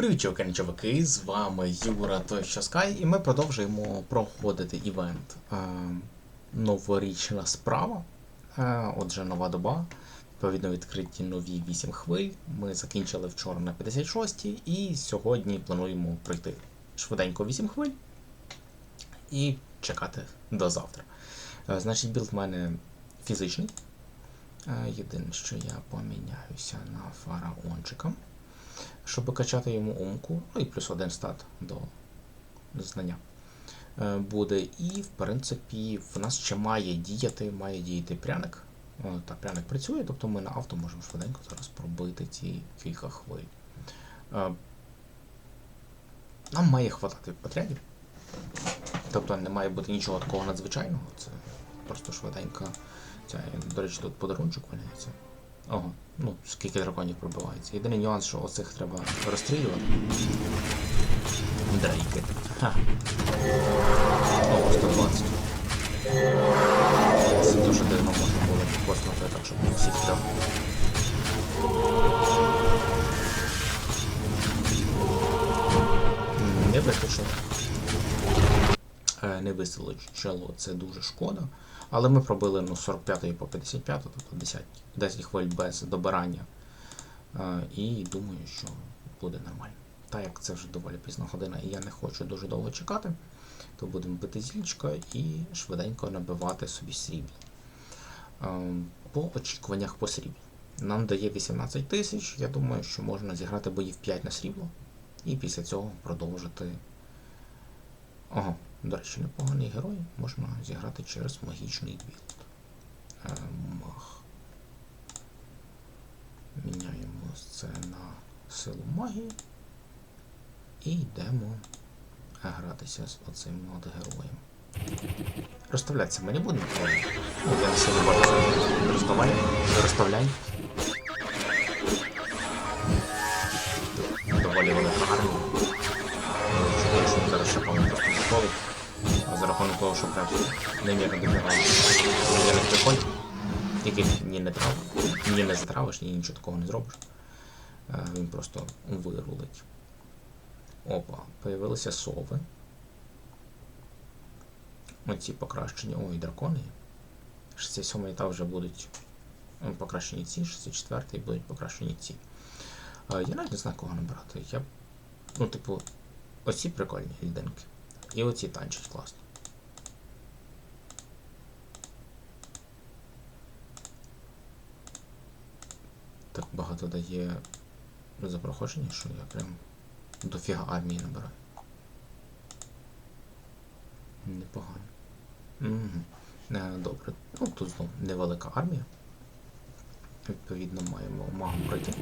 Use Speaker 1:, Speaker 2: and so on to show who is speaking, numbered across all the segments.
Speaker 1: Привіт, чуваки, чуваки, з вами Юра той що Скай, і ми продовжуємо проходити івент. Е, новорічна справа. Е, отже, нова доба. Відповідно, відкриті нові 8 хвиль. Ми закінчили вчора на 56 і сьогодні плануємо пройти швиденько 8 хвиль і чекати до завтра. Е, значить, білд в мене фізичний. Єдине, що я поміняюся на фараончика щоб качати йому умку, ну і плюс один стат до знання е, буде. І, в принципі, в нас ще має діяти, має діяти пряник. О, Так, пряник працює, тобто ми на авто можемо швиденько зараз пробити ці кілька хвиль. Е, Нам має хватати потребів. Тобто не має бути нічого такого надзвичайного. Це просто швиденько. Ця, до речі, тут подарунчик валяється. Ого, ну, скільки драконів пробивається. Єдиний нюанс, що оцих треба розстрілювати. Дрейки. Ха. Ого, 120. Це дуже дивно можна було космати так, щоб всіх. М, Не вистачило. Е, Не вистачило, це дуже шкода. Але ми пробили ну, 45 по 55, тобто 10, 10 хвиль без добирання. Е, і думаю, що буде нормально. Так як це вже доволі пізна година і я не хочу дуже довго чекати, то будемо пити зільчика і швиденько набивати собі срібло. Е, по очікуваннях по сріблу. Нам дає 18 тисяч, я думаю, що можна зіграти боїв 5 на срібло. І після цього продовжити. Ага, до речі, непоганий герой можна зіграти через магічний білд. Е, маг. Міняємо це на силу магії. І йдемо гратися з оцим героєм. Розставлятися ми не будемо, але ну, я не сильно бачу. Розставляй, того, що немірно добігає. Немірно приходить. Яких ні не трав, ні не затравиш, ні нічого такого не зробиш. Е, Він просто вирулить. Опа, появилися сови. Оці покращені. Ой, дракони. 67 етап вже будуть покращені ці, 64-й будуть покращені ці. Е, Я навіть не знаю, кого набирати. Я, ну, типу, оці прикольні лідинки. І оці танчать класно. Так багато дає за проходження, що я прям дофіга армії набираю. Непогано. Угу. Добре. Ну тут знову невелика армія. Відповідно, маємо магу пройти.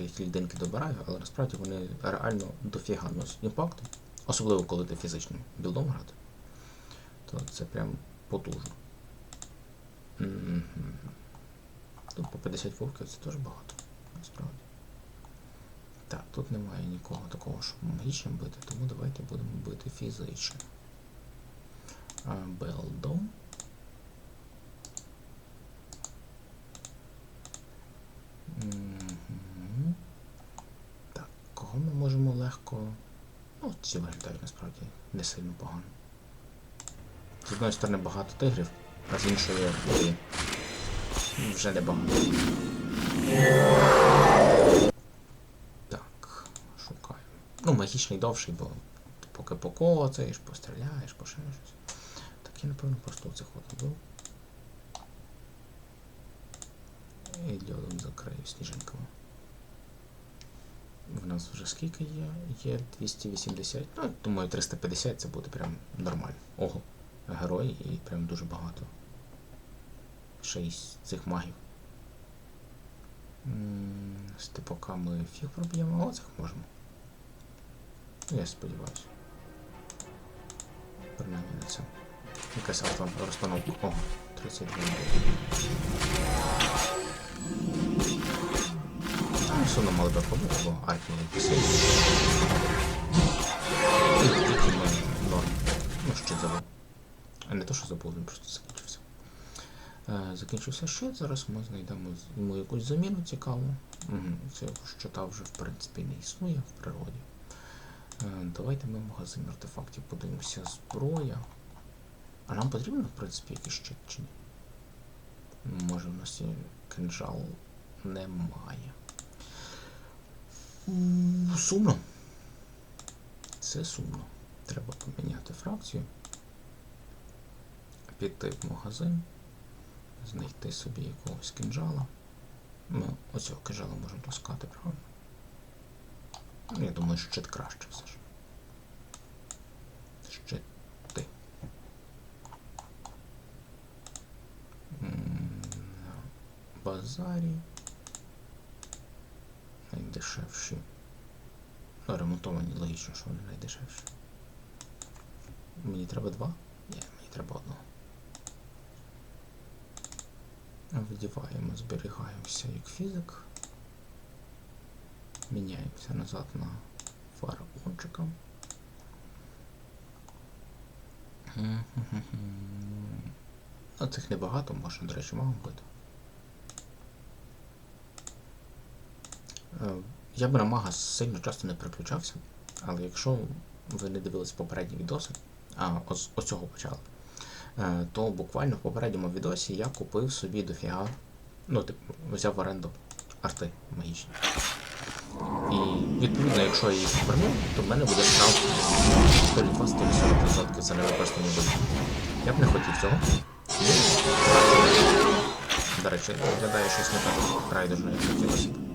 Speaker 1: Що я ті лідинки добираю, але насправді вони реально дофіга носять імпакту. Особливо, коли ти фізичним білдом грати. То це прям потужно. Тут по 50 вовків це теж багато, насправді. Так, тут немає нікого такого, щоб магічним бити, тому давайте будемо бити фізично. Белдом. Мгм. Так, кого ми можемо легко. Ці виглядають насправді не сильно погано. З одної сторони багато тигрів, а з іншої блін, вже не багато. Так, шукаємо. Ну, магічний довший, бо поки покоцаєш, постріляєш, по щось. Так я напевно просто оцих от вбив. І льодом закрию сніжинками. Нас вже скільки є? Є 280. Ну, думаю, 350 це буде прям нормально. Ого, герої і прям дуже багато. Ще й з цих магів. Ось, поки ми фіг проб'ємо, а оцих можемо. Я сподіваюся. Принаймні на це. Якась автом розпановка. О, 32 Ну, все одно мали би бо писали. Тільки ми норм. Ну, ще забув. А не то, що забув, він просто закінчився. Е, закінчився щит, зараз ми знайдемо йому якусь заміну цікаву. Мгм, Цього щита вже в принципі не існує в природі. Е, давайте ми в магазин артефактів подивимося. Зброя. А нам потрібно, в принципі, якийсь щит чи ні? Може в нас є кинжал немає. М, Сумно. Це сумно. Треба поміняти фракцію. Піти в магазин, знайти собі якогось кинжала. Ми оцього кинжала можемо таскати, правильно? Ну, Я думаю, щит краще все ж. Щити. Базарі. Найдешевші. Ну, ремонтовані, логічно, що вони найдешевші. Мені треба два? Ні, мені треба одного. Видіваємо, зберігаємося як фізик. Міняємося назад на фараончика. А цих небагато, можна, до речі, мало бути. Я б на мага сильно часто не переключався, але якщо ви не дивились попередні відоси, а ось оцього почали, е, то буквально в попередньому відосі я купив собі дофіга, ну, типу, взяв в оренду арти магічні. І відповідно, якщо я їх поверну, то в мене буде штраф 120-140% за невикористані будинки. Я б не хотів цього. До речі, виглядає щось не так райдужно, як хотілося.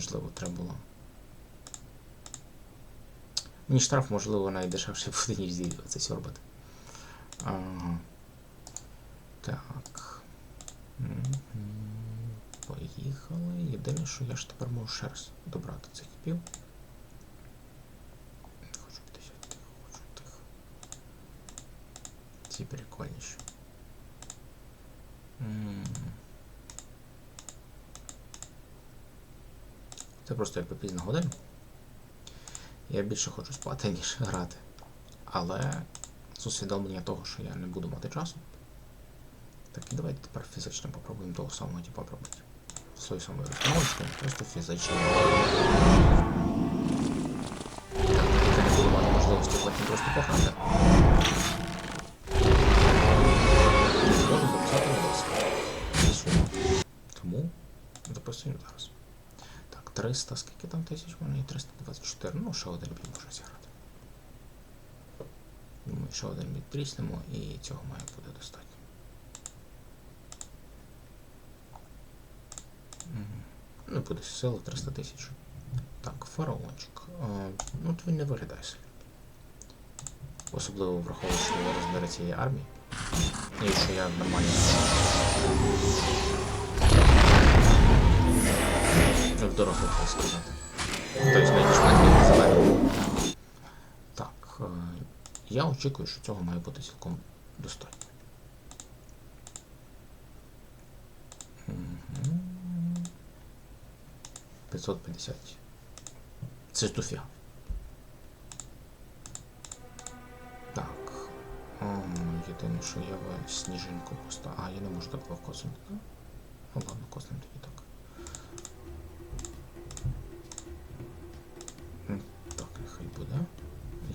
Speaker 1: Можливо, треба було. Мені штраф, можливо, найдешевший буде, ніж зі це сьорбати. Ага. Так. Поїхали. Єдине, що я ж тепер можу ще раз добрати цих пів. Хочу 50 тих, хочу тих. Ці прикольніші. Це просто якби пізна година. Я більше хочу спати, ніж грати. Але з усвідомлення того, що я не буду мати часу. Так і давайте тепер фізично попробуємо того самого типу пробити. З тою самою розстановочкою, просто фізично. Так, не буду мати можливості потім просто пограти. Не записати сумно. Тому записуємо зараз. Так, 300, скільки там тисяч в мене? І 324. Ну, ще один бій можна зіграти. Думаю, ще один бій тріснемо і цього має бути достатньо. Ну, буде сила 300 тисяч. Так, фараончик. Ну, то він не виглядає сильно. Особливо враховуючи розміри цієї армії. І що я нормально. В дорослих, так сказати. Тобто найбільш менше зелено. Так. е, Я очікую, що цього має бути цілком достатньо. Мгм. 550. Це дофіга. Так. Ем, Єдине, що я в сніжинку поставив. А, я не можу так легко коснути. Ну ладно, коснемо тоді так. М, Так, нехай буде.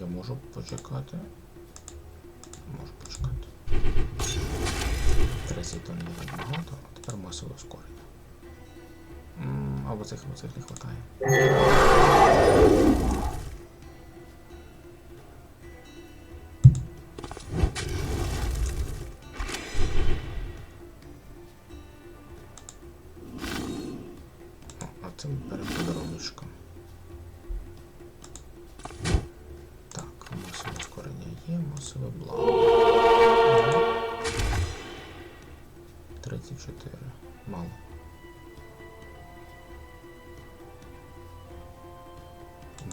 Speaker 1: Я можу почекати. Можу почекати. 30 тонн не так багато, тепер масове ускорення. Або цих, або цих не вистачає.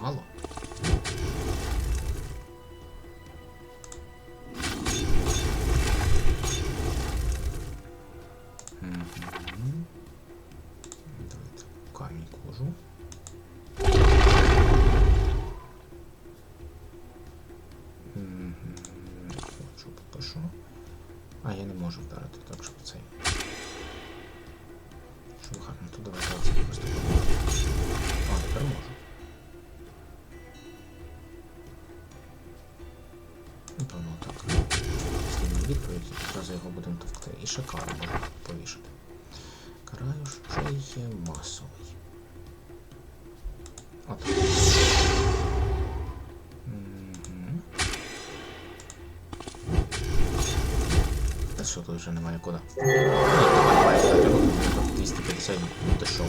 Speaker 1: Мало. Повішати. Караю, що є масовий. От. Та що тут вже немає куди. Куди. 250 дешок.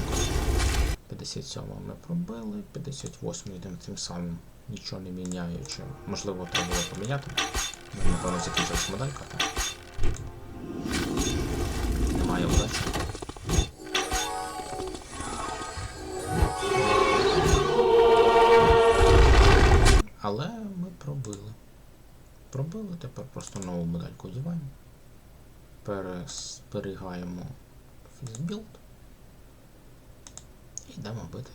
Speaker 1: 57 ми пробили, 58 йдемо тим самим, нічого не міняючи. Можливо, треба було поміняти. Напевно, закінчилась моделька, Пробили, тепер просто нову модельку одіваємо. Перезберігаємо фізбілд. І йдемо бити.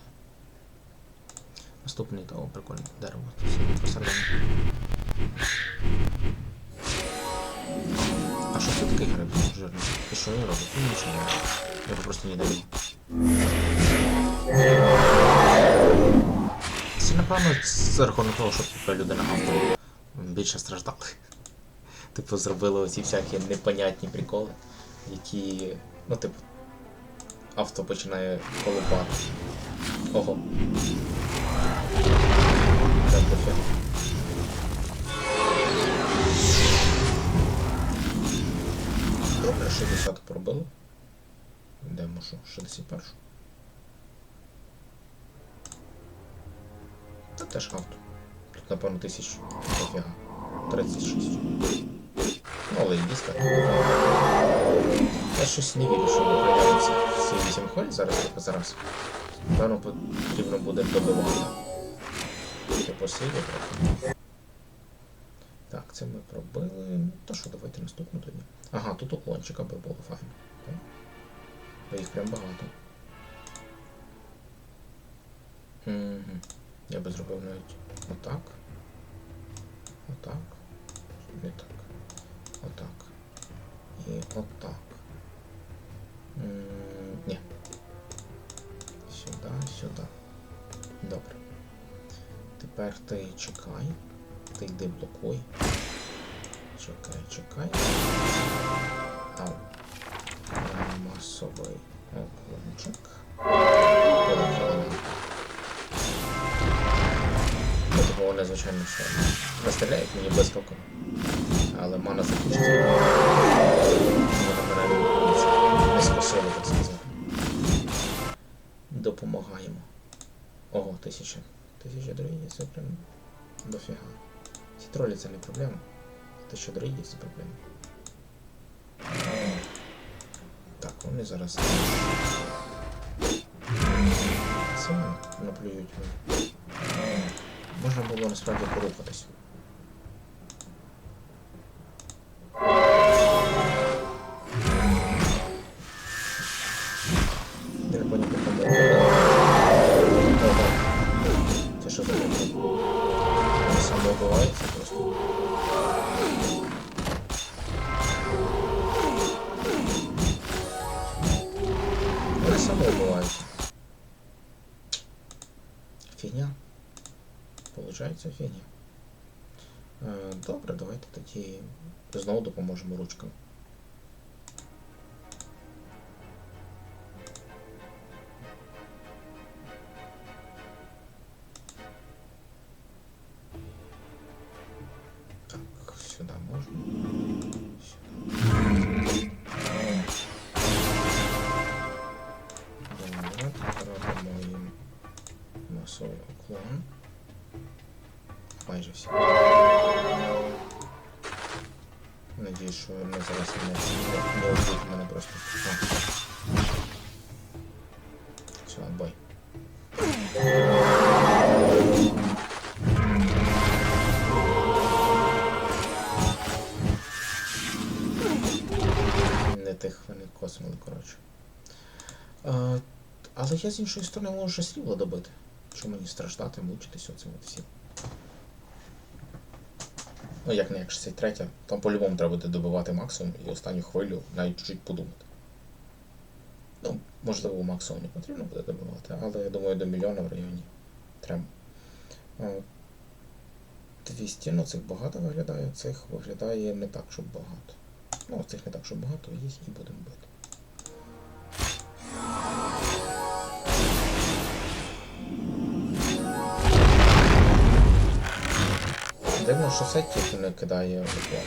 Speaker 1: Наступний того прикольне дерево. А що це такий гриб жирний? І що я роблю? Ну, нічого не роблю. Його просто не даю. Це напевно за рахунок того, що типу, люди на авто більше страждали. Типу, зробили оці всякі непонятні приколи, які. Ну, типу, авто починає колупати. Ого. Це пофіг. Добре, 60 пробили. Йдемо що? 61. Та теж авто. Тут, напевно, тисяч пофіга. 36. Ну, але і. Я щось не вірю, що ми пройдемо всі, всі 8 холь зараз, типу зараз. Напевно, потрібно буде добивати. Типу силі трохи. Так, це ми пробили. Та що, давайте наступну тоді. Ага, тут уклончик, аби було файно. Бо їх прям багато. Би зробив навіть отак. Отак. Не так. Отак. І отак. М, Ні. Сюди, сюди. Добре. Тепер ти чекай. Ти йди блокуй. Чекай, чекай. Ау. Е, Масовий оклончик. Полетіли. Типу, звичайно, що не стріляють мені блискавками. Але мана закінчиться. Не скосила, так сказати. Допомагаємо. Ого, тисяча. Тисяча друїдів, це прям дофіга. Ці тролі це не проблема. Тисяча друїдів це проблема. Так, вони зараз. Сильно наплюють. Можна було насправді порухатись. Я не понял, как он Ого. Це що за таке? Получається фігня. Е, Добре, давайте тоді знову допоможемо ручкам. Так, сюди можна. Сюди. Добре, тепер робимо їм масовий уклон. Майже всі. Надіюсь, що ми зараз не всі не мене просто. Все, бой. Не тих вони косміли, коротше. Але я з іншої сторони можу ще срібло добити. Чому мені страждати, мучитись оцим всім? Ну, як не як 63, там по-любому треба буде добивати максимум і останню хвилю навіть чуть подумати. Ну, можливо, максимум не потрібно буде добивати, але я думаю, до мільйона в районі треба. Е, 200, ну цих багато виглядає, цих виглядає не так, щоб багато. Ну, цих не так, щоб багато, їх і будемо бити. Дивно, що сет тільки не кидає уклон.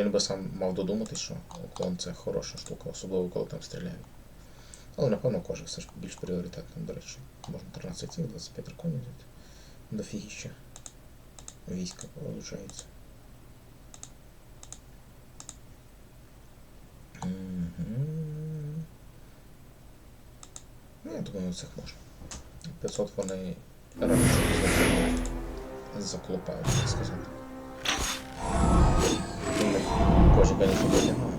Speaker 1: Він би сам мав додуматись, що уклон це хороша штука, особливо коли там стріляють. Але напевно кожен все ж більш пріоритетним, до речі. Можна 13 цих, 25 драконів взяти. Дофігіще. Війська. Мгм. Ну, я думаю, цих можна. 500 вони раніше заклопають, так сказати. Кожен, звісно, витягає.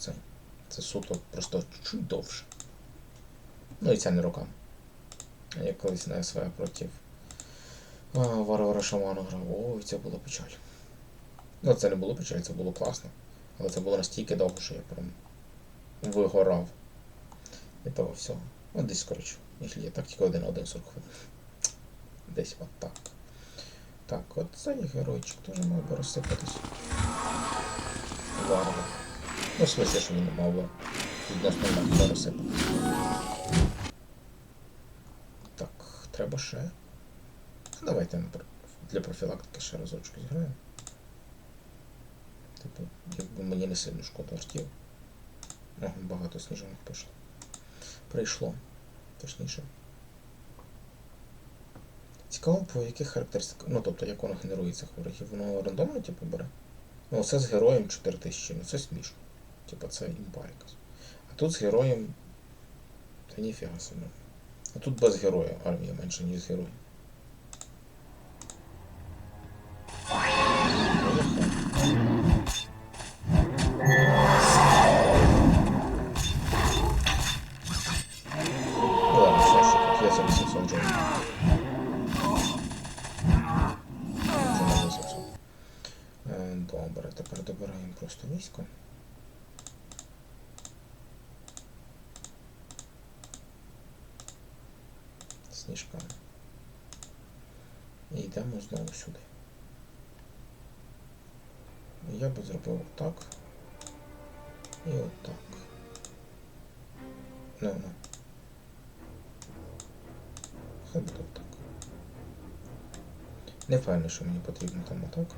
Speaker 1: Це. Це, суто просто чуть довше. Ну і це не рукам. Я колись на СВ проти Варвара Шамана грав. Ой, це було печаль. Ну, це не було печаль, це було класно. Але це було настільки довго, що я прям вигорав. І того всього. От десь, коротше, так, тільки один, один хвилин. Десь от так. Так, от цей геройчик теж мав би розсипатись. Варвар. Ну, в смысле, що він мав би відносно легко розсипатись. Так, треба ще. Ну, Давайте для профілактики ще разочок зіграємо. Типу, якби мені не сильно шкода артів. Ага, багато сніжинок пішло. Прийшло. Точніше. Цікаво, по яких характеристиках. Ну, тобто, як воно генерується ворогів. Воно рандомно, типу, бере. Ну, це з героєм 4000, ну це смішно. Типа це імба якась. А тут з героєм. Та ніфіга собі. А тут без героя армія менше, ніж з героєм. Просто. Сніжками. І йдемо знову сюди. Я би зробив так. І отак. Ну, ну. Хай буде так. Не впевнений, що мені потрібно там отак.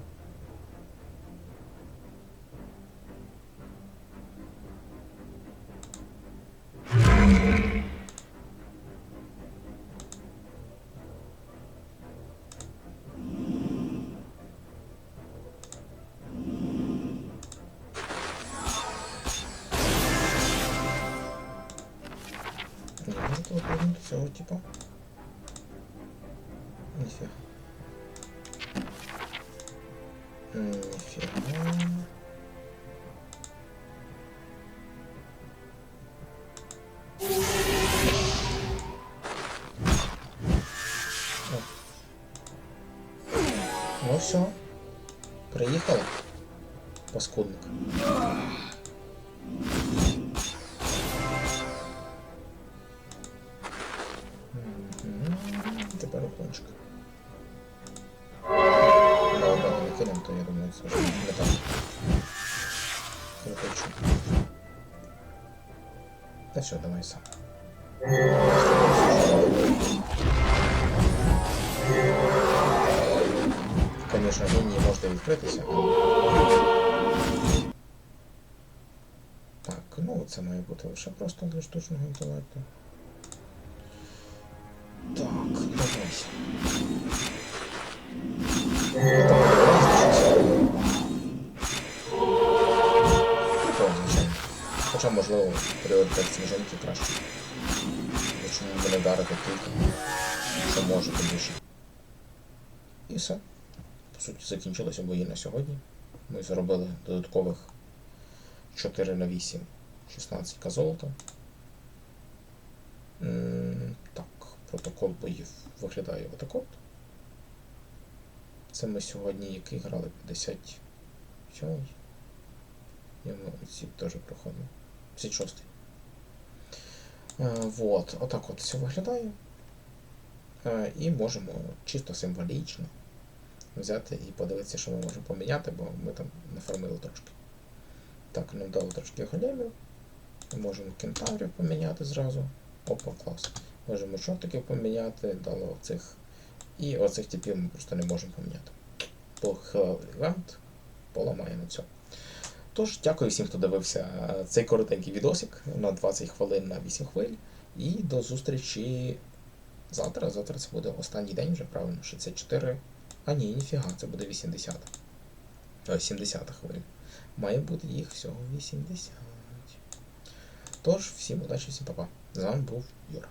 Speaker 1: Цього типа. Ніфіга. Тепер. Да, да, не кинем, то я думаю, вже не так. Та все, давай сам. Конечно, лінії можна відкритися. Так, ну це має бути лише просто для штучного інтелекту. Хоча, можливо, пріоритет сніжинки краще. Чому мене ударити тут, що можете більше. І все. По суті, закінчилися бої на сьогодні. Ми заробили додаткових 4 на 8, 16 к золота. Так, протокол боїв виглядає отак от. Це ми сьогодні який грали 57. І ми оці теж проходимо. 56. Е, вот, отак от все виглядає. Е, і можемо чисто символічно взяти і подивитися, що ми можемо поміняти, бо ми там нафармили трошки. Так, нам дало трошки големів. Можемо кентаврів поміняти зразу. Опа, клас. Можемо шортиків поміняти, дало цих. І оцих типів ми просто не можемо поміняти. Бо івент поламає на цьому. Тож, дякую всім, хто дивився е, цей коротенький відосик на 20 хвилин на 8 хвиль. І до зустрічі завтра. Завтра це буде останній день вже, правильно, 64. А ні, ніфіга, це буде 80. Ой, 70 хвиль. Має бути їх всього 80. Тож, всім удачі, всім па-па. З вами був Юра.